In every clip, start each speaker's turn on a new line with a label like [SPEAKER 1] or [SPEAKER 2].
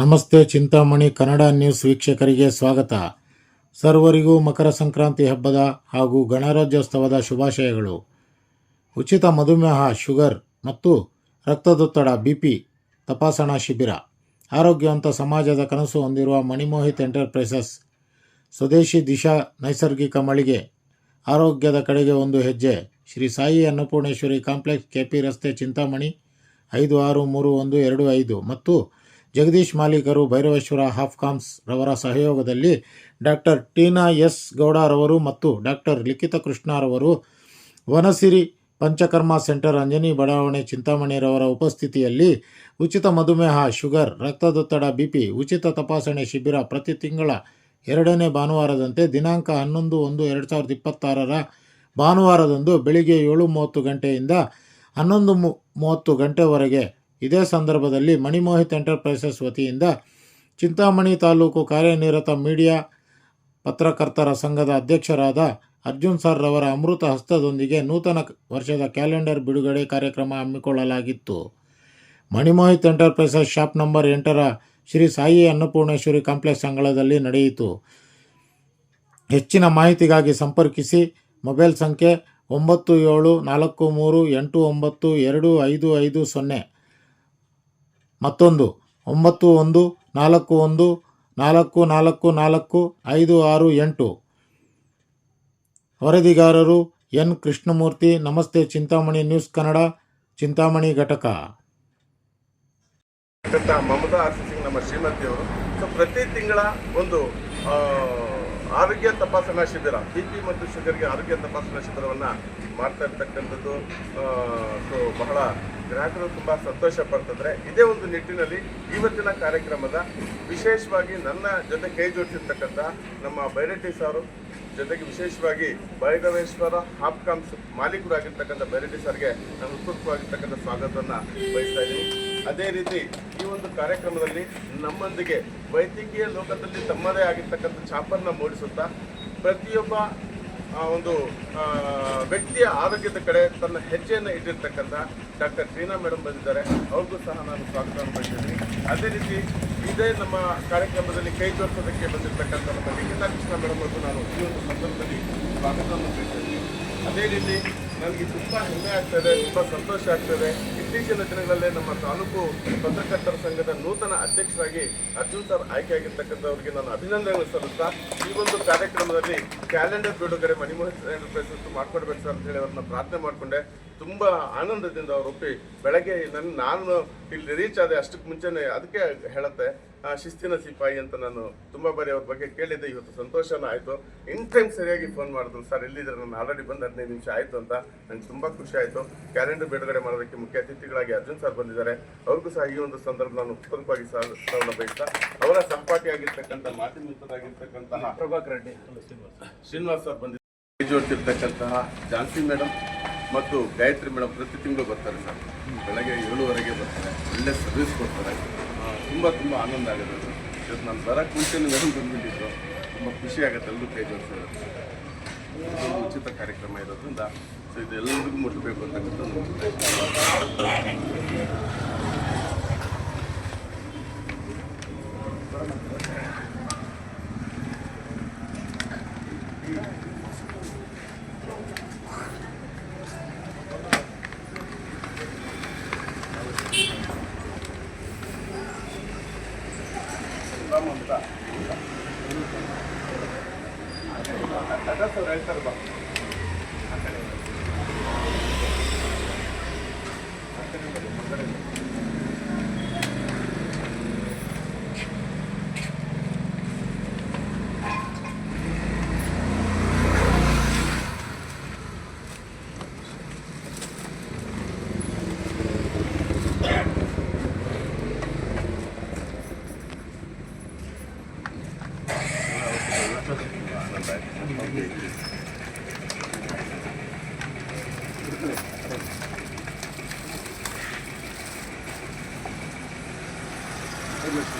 [SPEAKER 1] ನಮಸ್ತೆ ಚಿಂತಾಮಣಿ ಕನ್ನಡ ನ್ಯೂಸ್ ವೀಕ್ಷಕರಿಗೆ ಸ್ವಾಗತ. ಸರ್ವರಿಗೂ ಮಕರ ಸಂಕ್ರಾಂತಿ ಹಬ್ಬದ ಹಾಗೂ ಗಣರಾಜ್ಯೋತ್ಸವದ ಶುಭಾಶಯಗಳು. ಉಚಿತ ಮಧುಮೇಹ, ಶುಗರ್ ಮತ್ತು ರಕ್ತದೊತ್ತಡ ಬಿ ಪಿ ತಪಾಸಣಾ ಶಿಬಿರ. ಆರೋಗ್ಯವಂತ ಸಮಾಜದ ಕನಸು ಹೊಂದಿರುವ ಮಣಿಮೋಹಿತ್ ಎಂಟರ್ಪ್ರೈಸಸ್ ಸ್ವದೇಶಿ ದಿಶಾ ನೈಸರ್ಗಿಕ ಮಳಿಗೆ. ಆರೋಗ್ಯದ ಕಡೆಗೆ ಒಂದು ಹೆಜ್ಜೆ. ಶ್ರೀ ಸಾಯಿ ಅನ್ನಪೂರ್ಣೇಶ್ವರಿ ಕಾಂಪ್ಲೆಕ್ಸ್ ಕೆಪಿ ರಸ್ತೆ ಚಿಂತಾಮಣಿ ಐದು ಆರು ಮೂರು ಒಂದು ಎರಡು ಐದು ಮತ್ತು ಜಗದೀಶ್ ಮಾಲೀಕರು ಭೈರವೇಶ್ವರ ಹಾಫ್ಕಾಮ್ಸ್ ರವರ ಸಹಯೋಗದಲ್ಲಿ ಡಾಕ್ಟರ್ ಟೀನಾ ಎಸ್ ಗೌಡರವರು ಮತ್ತು ಡಾಕ್ಟರ್ ಲಿಖಿತ ಕೃಷ್ಣರವರು ವನಸಿರಿ ಪಂಚಕರ್ಮ ಸೆಂಟರ್ ಅಂಜನಿ ಬಡಾವಣೆ ಚಿಂತಾಮಣಿರವರ ಉಪಸ್ಥಿತಿಯಲ್ಲಿ ಉಚಿತ ಮಧುಮೇಹ, ಶುಗರ್, ರಕ್ತದೊತ್ತಡ, ಬಿಪಿ, ಉಚಿತ ತಪಾಸಣೆ ಶಿಬಿರ ಪ್ರತಿ ತಿಂಗಳ ಎರಡನೇ ಭಾನುವಾರದಂತೆ ದಿನಾಂಕ ಹನ್ನೊಂದು ಒಂದು ಎರಡು ಸಾವಿರದ ಇಪ್ಪತ್ತಾರರ ಭಾನುವಾರದಂದು ಬೆಳಿಗ್ಗೆ ಏಳು ಮೂವತ್ತು ಗಂಟೆಯಿಂದ ಹನ್ನೊಂದು ಮೂವತ್ತು ಗಂಟೆವರೆಗೆ ಇದೇ ಸಂದರ್ಭದಲ್ಲಿ ಮಣಿಮೋಹಿತ್ ಎಂಟರ್ಪ್ರೈಸಸ್ ವತಿಯಿಂದ ಚಿಂತಾಮಣಿ ತಾಲೂಕು ಕಾರ್ಯನಿರತ ಮೀಡಿಯಾ ಪತ್ರಕರ್ತರ ಸಂಘದ ಅಧ್ಯಕ್ಷರಾದ ಅರ್ಜುನ್ ಸರ್ ರವರ ಅಮೃತ ಹಸ್ತದೊಂದಿಗೆ ನೂತನ ವರ್ಷದ ಕ್ಯಾಲೆಂಡರ್ ಬಿಡುಗಡೆ ಕಾರ್ಯಕ್ರಮ ಹಮ್ಮಿಕೊಳ್ಳಲಾಗಿತ್ತು. ಮಣಿಮೋಹಿತ್ ಎಂಟರ್ಪ್ರೈಸಸ್ ಶಾಪ್ ನಂಬರ್ ಎಂಟರ ಶ್ರೀ ಸಾಯಿ ಅನ್ನಪೂರ್ಣೇಶ್ವರಿ ಕಾಂಪ್ಲೆಕ್ಸ್ ಅಂಗಳದಲ್ಲಿ ನಡೆಯಿತು. ಹೆಚ್ಚಿನ ಮಾಹಿತಿಗಾಗಿ ಸಂಪರ್ಕಿಸಿ. ಮೊಬೈಲ್ ಸಂಖ್ಯೆ ಒಂಬತ್ತು ಏಳು ನಾಲ್ಕು ಮೂರು ಎಂಟು ಒಂಬತ್ತು ಎರಡು ಐದು ಐದು ಸೊನ್ನೆ. ಮತ್ತೊಂದು, ಒಂಬತ್ತು ಒಂದು, ನಾಲ್ಕು ಒಂದು, ನಾಲ್ಕು ನಾಲ್ಕು ನಾಲ್ಕು, ಐದು ಆರು ಎಂಟು. ವರದಿಗಾರರು ಎನ್. ಕೃಷ್ಣಮೂರ್ತಿ, ನಮಸ್ತೆ ಚಿಂತಾಮಣಿ ನ್ಯೂಸ್ ಕನ್ನಡ, ಚಿಂತಾಮಣಿ ಘಟಕ.
[SPEAKER 2] ಮಮತಾ ಸಿಂಗ್ ನಮ್ಮ ಶ್ರೀಮತಿಯವರು ಸೊ ಪ್ರತಿ ತಿಂಗಳ ಒಂದು ಆರೋಗ್ಯ ತಪಾಸಣಾ ಶಿಬಿರ ಬಿ ಪಿ ಮತ್ತು ಶುಗರ್ಗೆ ಆರೋಗ್ಯ ತಪಾಸಣಾ ಶಿಬಿರವನ್ನು ಮಾಡ್ತಾ ಇರ್ತಕ್ಕಂಥದ್ದು ಸೊ ಬಹಳ ಗ್ರಾಹಕರು ತುಂಬ ಸಂತೋಷ ಪಡ್ತಿದ್ರೆ ಇದೇ ಒಂದು ನಿಟ್ಟಿನಲ್ಲಿ ಇವತ್ತಿನ ಕಾರ್ಯಕ್ರಮದ ವಿಶೇಷವಾಗಿ ನನ್ನ ಜೊತೆ ಕೈ ಜೋಡಿಸಿರ್ತಕ್ಕಂಥ ನಮ್ಮ ಬೈರೆಡ್ಡಿ ಸಾರು, ಜೊತೆಗೆ ವಿಶೇಷವಾಗಿ ಬೈರವೇಶ್ವರ ಹಾಪ್ಕಾಮ್ಸ್ ಮಾಲೀಕರಾಗಿರ್ತಕ್ಕಂಥ ಬೈರೆಡ್ಡಿ ಸರ್ಗೆ ನಾನು ಉತ್ಸುಕವಾಗಿರ್ತಕ್ಕಂಥ ಸ್ವಾಗತವನ್ನು ಬಯಸ್ತಾ ಇದ್ದೀನಿ. ಅದೇ ರೀತಿ ಈ ಒಂದು ಕಾರ್ಯಕ್ರಮದಲ್ಲಿ ನಮ್ಮೊಂದಿಗೆ ವೈದ್ಯಕೀಯ ಲೋಕದಲ್ಲಿ ತಮ್ಮದೇ ಆಗಿರ್ತಕ್ಕಂಥ ಛಾಪನ್ನು ಮೂಡಿಸುತ್ತಾ ಪ್ರತಿಯೊಬ್ಬ ಒಂದು ವ್ಯಕ್ತಿಯ ಆರೋಗ್ಯದ ಕಡೆ ತನ್ನ ಹೆಜ್ಜೆಯನ್ನು ಇಟ್ಟಿರ್ತಕ್ಕಂಥ ಡಾಕ್ಟರ್ ಶ್ರೀನಾ ಮೇಡಮ್ ಬಂದಿದ್ದಾರೆ. ಅವ್ರಿಗೂ ಸಹ ನಾನು ಸ್ವಾಗತವನ್ನು ಬಯಸಿದ್ದೀನಿ ಅದೇ ರೀತಿ ಇದೇ ನಮ್ಮ ಕಾರ್ಯಕ್ರಮದಲ್ಲಿ ಕೈ ತೋರಿಸೋದಕ್ಕೆ ಬಂದಿರತಕ್ಕಂಥ ನಮ್ಮ ನಿಖಿತಾ ಕೃಷ್ಣ ಮೇಡಮ್ ಅವರು ನಾನು ಈ ಒಂದು ಸಂದರ್ಭದಲ್ಲಿ ಸ್ವಾಗತವನ್ನು ಬಯಸಿದ್ದೀನಿ ಅದೇ ರೀತಿ ನನಗೆ ತುಂಬ ಹೆಮ್ಮೆ ಆಗ್ತದೆ ತುಂಬ ಸಂತೋಷ ಆಗ್ತದೆ ಇತ್ತೀಚಿನ ದಿನಗಳಲ್ಲೇ ನಮ್ಮ ತಾಲೂಕು ಪತ್ರಕರ್ತರ ಸಂಘದ ನೂತನ ಅಧ್ಯಕ್ಷರಾಗಿ ಅರ್ಜುನ್ ಸರ್ ಆಯ್ಕೆಯಾಗಿರ್ತಕ್ಕಂಥವ್ರಿಗೆ ನಾನು ಅಭಿನಂದನೆಗಳು ಸಲ್ಲಿಸ್ತಾ ಈ ಒಂದು ಕಾರ್ಯಕ್ರಮದಲ್ಲಿ ಕ್ಯಾಲೆಂಡರ್ ಬಿಡುಗಡೆ ಮಣಿಮೋಹನ್ ಎಂಟರ್ಪ್ರೈಸಸ್ ಮಾಡ್ಕೊಡ್ಬೇಕು ಸರ್ ಅಂತ ಹೇಳಿ ಅವ್ರನ್ನ ಪ್ರಾರ್ಥನೆ ಮಾಡಿಕೊಂಡೆ. ತುಂಬ ಆನಂದದಿಂದ ಅವ್ರು ಒಪ್ಪಿ ಬೆಳಗ್ಗೆ ನನ್ನ ನಾನು ಇಲ್ಲಿ ರೀಚ್ ಆದೆ ಅಷ್ಟಕ್ಕೆ ಮುಂಚೆನೇ ಅದಕ್ಕೆ ಹೇಳುತ್ತೆ ಶಿಸ್ತಿನ ಸಿಪಾಯಿ ಅಂತ ನಾನು ತುಂಬ ಬಾರಿ ಅವ್ರ ಬಗ್ಗೆ ಕೇಳಿದ್ದೆ. ಇವತ್ತು ಸಂತೋಷನ ಆಯಿತು. ಇನ್ ಟೈಮ್ ಸರಿಯಾಗಿ ಫೋನ್ ಮಾಡಿದ್ರು. ಸರ್ ಇಲ್ಲಿದ್ರೆ ನಾನು ಆಲ್ರೆಡಿ ಬಂದು ಹದಿನೈದು ನಿಮಿಷ ಆಯಿತು ಅಂತ. ನಂಗೆ ತುಂಬ ಖುಷಿ ಆಯಿತು. ಕ್ಯಾಲೆಂಡರ್ ಬಿಡುಗಡೆ ಮಾಡೋದಕ್ಕೆ ಮುಖ್ಯ ಅತಿಥಿಗಳಾಗಿ ಅರ್ಜುನ್ ಸರ್ ಬಂದಿದ್ದಾರೆ. ಅವ್ರಿಗೂ ಸಹ ಈ ಒಂದು ಸಂದರ್ಭ ನಾನು ಉತ್ತಮವಾಗಿ ಸ್ವಾಗತವನ್ನು ಬಯಸ್ತಾ ಅವರ ಸಹಪಾಠಿಯಾಗಿರ್ತಕ್ಕಂಥ ಮಾತಿನ ಮಿತ್ರರಾಗಿರ್ತಕ್ಕಂತಹ
[SPEAKER 3] ಪ್ರಭಾಕರ್ ರೆಡ್ಡಿ
[SPEAKER 2] ಶ್ರೀನಿವಾಸ್ ಸರ್. ಬಂದಿದ್ದಾರೆ. ಜೋಡ್ತಿರ್ತಕ್ಕಂತಹ ಜಾನ್ಸಿ ಮೇಡಮ್ ಮತ್ತು ಗಾಯತ್ರಿ ಮೇಡಮ್ ಪ್ರತಿ ತಿಂಗಳು ಬರ್ತಾರೆ ಸರ್. ಬೆಳಗ್ಗೆ ಏಳುವರೆಗೆ ಬರ್ತಾರೆ. ಒಳ್ಳೆ ಸರ್ವಿಸ್ ಕೊಡ್ತಾರೆ. ತುಂಬ ತುಂಬ ಆನಂದ ಆಗುತ್ತೆ ಅದು ಇವತ್ತು ನಾನು ಸರ ಮುಂಚೆ ಮೇಡಮ್ ಬಂದುಬಿಟ್ಟಿದ್ರು. ತುಂಬ ಖುಷಿ ಆಗುತ್ತೆ. ಎಲ್ಲರೂ ಕೈ ಜೋಡಿಸಿದ್ರು. ಉಚಿತ ಕಾರ್ಯಕ್ರಮ ಇರೋದ್ರಿಂದ ಸೊ ಇದು ಎಲ್ಲರಿಗೂ ಮುಟ್ಟಬೇಕು ಅಂತಕ್ಕಂಥ ಒಂದು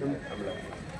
[SPEAKER 2] 根本谈 don't?